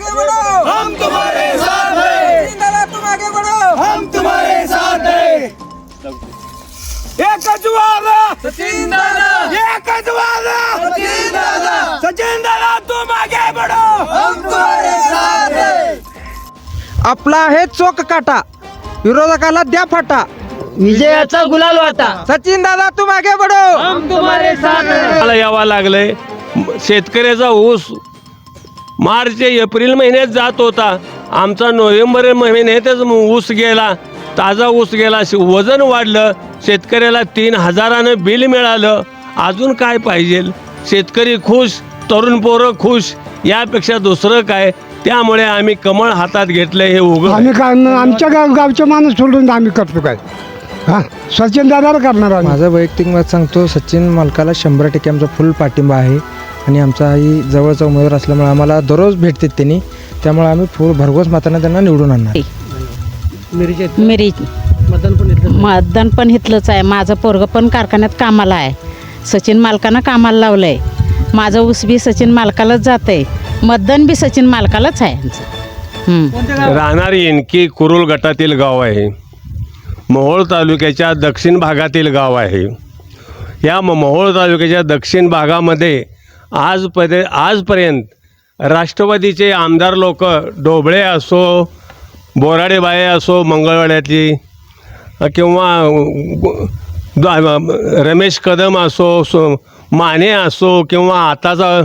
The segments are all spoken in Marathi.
आगे बढ़ो हम तुम्हारे साथ हैं। सचिन दादा तुम आगे बढ़ो हम तुम्हारे साथ हैं। एकच वादा सचिन दादा. एकच वादा सचिन दादा. सचिन दादा तुम आगे बढ़ो हम तुम्हारे साथ हैं. आपला आहे चोक काटा. विरोधकाला द्या फाटा. विजयाचा गुलाल वाटा. सचिन दादा तुम आगे बढ़ो हम तुम्हारे साथ हैं. मला यावं लागलंय. शेतकऱ्याचा ऊस मार्च एप्रिल महिन्यात जात होता. आमचा नोव्हेंबर महिन्यातच ऊस गेला. ताजा ऊस गेला. वजन वाढलं. शेतकऱ्याला तीन हजारानं बिल मिळालं. अजून काय पाहिजे? शेतकरी खुश? तरुण पोरं खुश? यापेक्षा दुसरं काय? त्यामुळे आम्ही कमळ हातात घेतलं हे उघड आम्ही काय आमच्या गाव गावचे माणूस सोडून आम्ही करतो काय? हा? सचिन दादाला करणार माझं वैयक्तिक मत सांगतो सचिन मालकाला शंभर टक्के आमचा फुल पाठिंबा आहे. आणि आमचाही जवळचा उमेदवार असल्यामुळे आम्हाला दररोज भेटतात त्यांनी. त्यामुळे आम्ही फुल भरघोस माताने त्यांना निवडून आणणार. मिरी मतदान पण इथलंच आहे. माझं पोरगं पण कारखान्यात कामाला आहे. सचिन मालकानं कामाला लावलं आहे माझं ऊस बी सचिन मालकालाच जातं आहे मतदान बी सचिन मालकालाच आहे आमचं. हं. राहणार इनकी कुरुल गटातील गाव आहे. मोहोळ तालुक्याच्या दक्षिण भागातील गाव आहे. या म- मोहोळ तालुक्याच्या दक्षिण भागामध्ये आजपर्यंत आजपर्यंत राष्ट्रवादीचे आमदार लोक डोबळे असो बोराडेबाई असो मंगळवाड्यातली किंवा द- रमेश कदम असो सो माने असो किंवा आताचा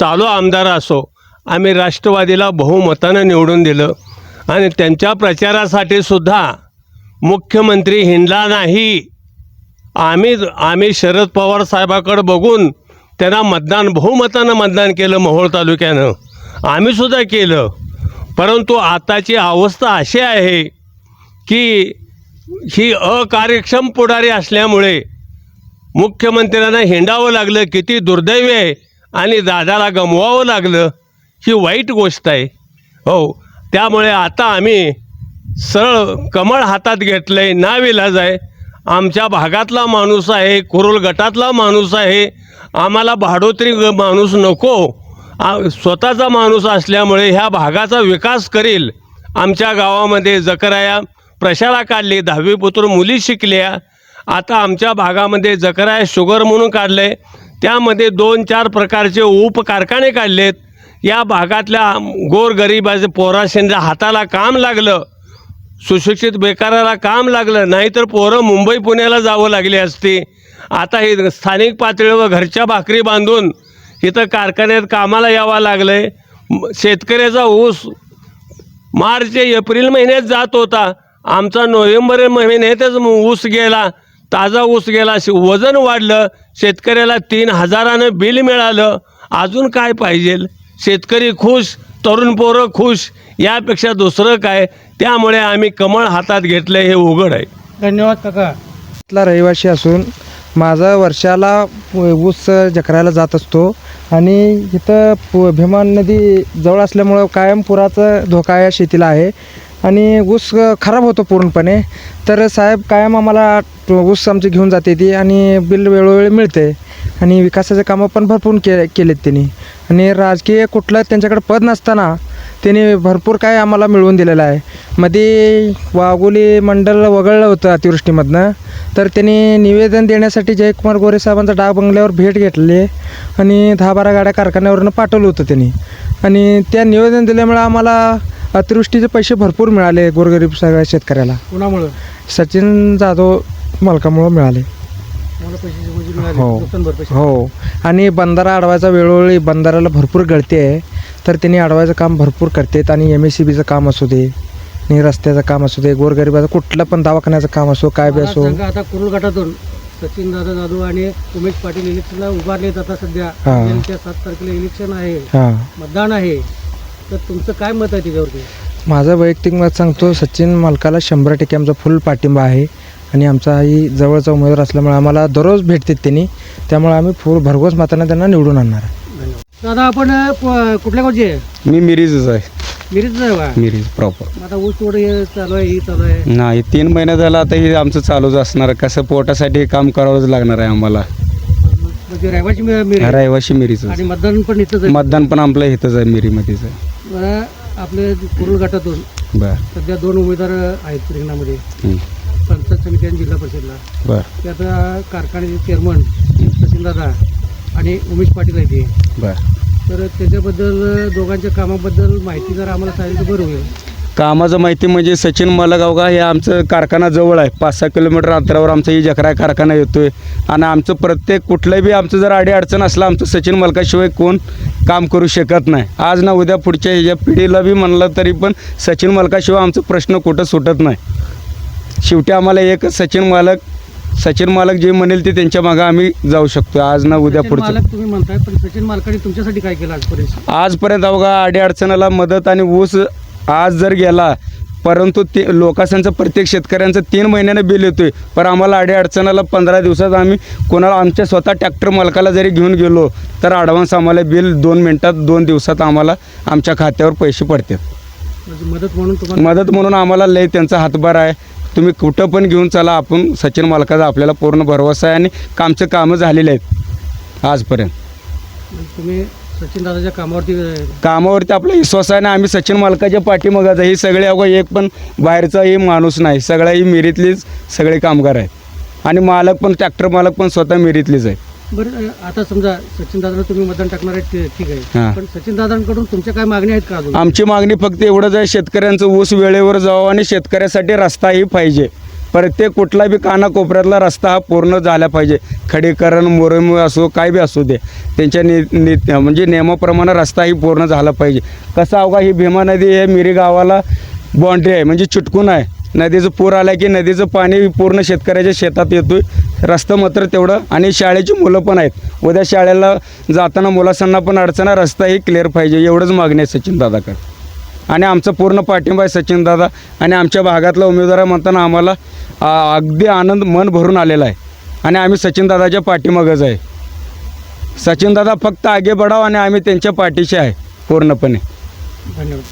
चालू आमदार असो आम्ही राष्ट्रवादीला बहुमतानं निवडून दिलं. आणि त्यांच्या प्रचारासाठी सुद्धा मुख्यमंत्री हिंडला नाही. आम्ही आम्ही शरद पवार साहेबाकडे बघून त्यांना मतदान बहुमतानं मतदान केलं मोहोळ तालुक्यानं. आम्हीसुद्धा केलं. परंतु आताची अवस्था अशी आहे की ही अकार्यक्षम पुढारी असल्यामुळे मुख्यमंत्र्यांना हिंडावं लागलं किती दुर्दैवी आहे आणि दादाला गमवावं लागलं ही वाईट गोष्ट आहे. हो त्यामुळे आता आम्ही सरळ कमळ हातात घेतलं आहे नाविलाज आहे. आमच्या भागातला माणूस आहे कुरुल गटातला माणूस आहे आम्हाला भाडोत्री माणूस नको. स्वतःचा माणूस असल्यामुळे ह्या भागाचा विकास करील. आमच्या गावामध्ये जकराया प्रशाला काढली दहावी पुत्र मुली शिकल्या. आता आमच्या भागामध्ये जकराया शुगर म्हणून काढले त्यामध्ये दोन चार प्रकारचे उप कारखाने काढलेत. या भागातल्या गोरगरिबाचे पोराशेंच्या हाताला काम लागलं. सुशिक्षित बेकाराला काम लागलं. नाहीतर पोरं मुंबई पुण्याला जावं लागली असती. आता हे स्थानिक पातळीवर घरच्या भाकरी बांधून इथं कारखान्यात कामाला यावं लागलं आहे शेतकऱ्याचा ऊस मार्च एप्रिल महिन्यात जात होता. आमचा नोव्हेंबर महिन्यातच ऊस गेला ताजा ऊस गेला. श- वजन वाढलं शेतकऱ्याला तीन हजारानं बिल मिळालं. अजून काय पाहिजे? शेतकरी खुश तरुण पोरं खुश यापेक्षा दुसरं काय? त्यामुळे आम्ही कमळ हातात घेतलं हे उघड आहे. धन्यवाद काका. इथला रहिवासी असून माझा वर्षाला ऊस जकरायला जात असतो. आणि इथं पु भीमा नदी जवळ असल्यामुळं कायम पुराचा धोका या शेतीला आहे. आणि ऊस खराब होतो पूर्णपणे. तर साहेब कायम आम्हाला ऊस आमची घेऊन जाते ती आणि बिल वेळोवेळी मिळते. आणि विकासाचे कामं पण भरपूर के केलेत त्यांनी. आणि राजकीय कुठलं त्यांच्याकडे पद नसताना त्यांनी भरपूर काय आम्हाला मिळवून दिलेलं आहे. मध्ये वाघोली मंडळ वगळलं होतं अतिवृष्टीमधनं. तर त्यांनी निवेदन देण्यासाठी जयकुमार गोरे साहेबांचा डाक बंगल्यावर भेट घेतली आणि दहा बारा गाड्या कारखान्यावरनं पाठवलं होतं त्यांनी. आणि त्या निवेदन दिल्यामुळे आम्हाला अतिवृष्टीचे पैसे भरपूर मिळाले गोरगरीब सगळ्या शेतकऱ्याला. कुणामुळं? सचिन जाधव मालकामुळं मिळाले. मला हो. हो. आणि बंधारा अडवायचा वेळोवेळी बंधाऱ्याला भरपूर गळते आहे. तर त्यांनी अडवायचं काम भरपूर करतात आणि एम एस सी बीचं काम असू दे आणि रस्त्याचं काम असू दे गोरगरिबाचं कुठलं पण दवाखान्याचं काम असो काय बी असो. आता कुरुल गटातून सचिन दादा जाधव आणि उमेश पाटील इलेक्शनला उभारलेत आता सध्या. हा. सात तारखेला इलेक्शन आहे. हां. मतदान आहे. तर तुमचं काय मत आहे त्याच्यावरती? माझं वैयक्तिक मत सांगतो सचिन मालकाला शंभर टक्के आमचा फुल पाठिंबा आहे. आणि आमचाही जवळचा उमेदवार असल्यामुळे आम्हाला दररोज भेटतात त्यांनी. त्यामुळे आम्ही फुल भरघोस माताने त्यांना निवडून आणणार दादा आपण प- कुठल्या गावचे आहे? मी मिरीजच आहे. मिरीच आहे का? मिरीज प्रॉपर आता ऊस तोड हे चालू आहे ही चालू आहे. नाही तीन महिने झाला आता हे आमचं चालूच असणार कसं पोटासाठी काम करावंच लागणार आहे आम्हाला. म्हणजे रहिवाशी मिरी. रहिवाशी मिरीच आणि मतदान पण इथंच आहे. मतदान पण आपलं इथंच आहे मिरीमध्येच आहे. मला आपले कुरुल गटातून बर. सध्या दोन उमेदवार आहेत रिंगणामध्ये. हं. पंचायत समिती आणि जिल्हा परिषदला. बर. त्यात अ, कारखान्याचे चेअरमन सचिनदादा आणि उमेश पाटील आहेत ते. बर. तर त्याच्याबद्दल दोघांच्या कामाबद्दल माहिती जर आम्हाला सांगितलं बरं होईल. कामाचं माहिती म्हणजे सचिन मलगावगा हे आमचं कारखाना जवळ आहे. पाच सहा किलोमीटर अंतरावर आमचा ही जकरा कारखाना येतोय. आणि आमचं प्रत्येक कुठलंही बी आमचं जर अडी अडचण असलं आमचं सचिन मलकाशिवाय कोण काम करू शकत नाही. आज ना उद्या पुढच्या ह्याच्या पिढीला बी म्हणलं तरी पण सचिन मलकाशिवाय आमचं प्रश्न कुठं सुटत नाही. शेवटी आम्हाला एक सचिन मालक सचिन मालक जे म्हणेल ते त्यांच्या मागं आम्ही जाऊ शकतो आज ना उद्या पुढचं. मालक तुम्ही म्हणताय पण सचिन मालकाने तुमच्यासाठी काय केलं आजपर्यंत? आजपर्यंत अवघा अडी अडचणाला मदत आणि ऊस आज जर गेला परंतु ते लोकांचं प्रत्येक शेतकऱ्यांचं तीन महिन्यानं बिल येतोय. पण आम्हाला अडी अडचणाला पंधरा दिवसात आम्ही कोणाला आमच्या स्वतः ट्रॅक्टर मालकाला जरी घेऊन गेलो तर ॲडव्हान्स आम्हाला बिल दोन मिनटात दोन दिवसात आम्हाला आमच्या खात्यावर पैसे पडतात. म्हणजे मदत म्हणून तुम्हाला मदत म्हणून आम्हाला लय त्यांचा हातभार आहे. तुम्ही कुठं पण घेऊन चला आपण सचिन मालकाचा आपल्याला पूर्ण भरवसा आहे आणि कामचं कामं झालेली आहेत आजपर्यंत. म्हणजे तुम्ही सचिन दादाच्या कामावरती कामावरती आपला विश्वास आहे ना आम्ही सचिन मालकाच्या पाठीमागाचा ही सगळे अगो एक पण बाहेरचा ही माणूस नाही. सगळ्या ही मिरीतलीच सगळे कामगार आहेत. आणि मालक पण ट्रॅक्टर मालक पण स्वतः मिरीतलीच आहे बरं आता समजा सचिन दादाला तुम्ही मतदान टाकणार आहेत ते ठीक आहे. हां. पण सचिन दादांकडून तुमच्या काय मागण्या आहेत का अजून? आमची मागणी फक्त एवढंच आहे शेतकऱ्यांचं ऊस वेळेवर जावं आणि शेतकऱ्यासाठी रस्ताही पाहिजे. प्रत्येक कुठला बी कानाकोपऱ्यातला रस्ता हा पूर्ण झाला पाहिजे. खडीकरण मोरम असो काय बी असू दे. त्यांच्या नि नि म्हणजे नियमाप्रमाणे रस्ताही पूर्ण झाला पाहिजे. कसं अवघा ही भीमा नदी आहे मिरी गावाला बाँड्री आहे म्हणजे चिटकून आहे. नदीचं पूर आला की नदीचं पाणी पूर्ण शेतकऱ्याच्या शेतात येतोय. रस्ता मात्र तेवढं आणि शाळेची मुलं पण आहेत. उद्या शाळेला जाताना मुलासांना पण अडचण आहे, रस्ताही क्लिअर पाहिजे. एवढंच मागणी आहे सचिन दादाकडे. आणि आमचा पूर्ण पाठिंबा आहे सचिन दादा. आणि आमच्या भागातला उमेदवार म्हणताना आम्हाला अगदी आनंद मन भरून आलेला आहे. आणि आम्ही सचिन दादाच्या पाठीमागच आहे. सचिन दादा फक्त आगे बढाव आणि आम्ही त्यांच्या पाठीशी आहे पूर्णपणे. धन्यवाद.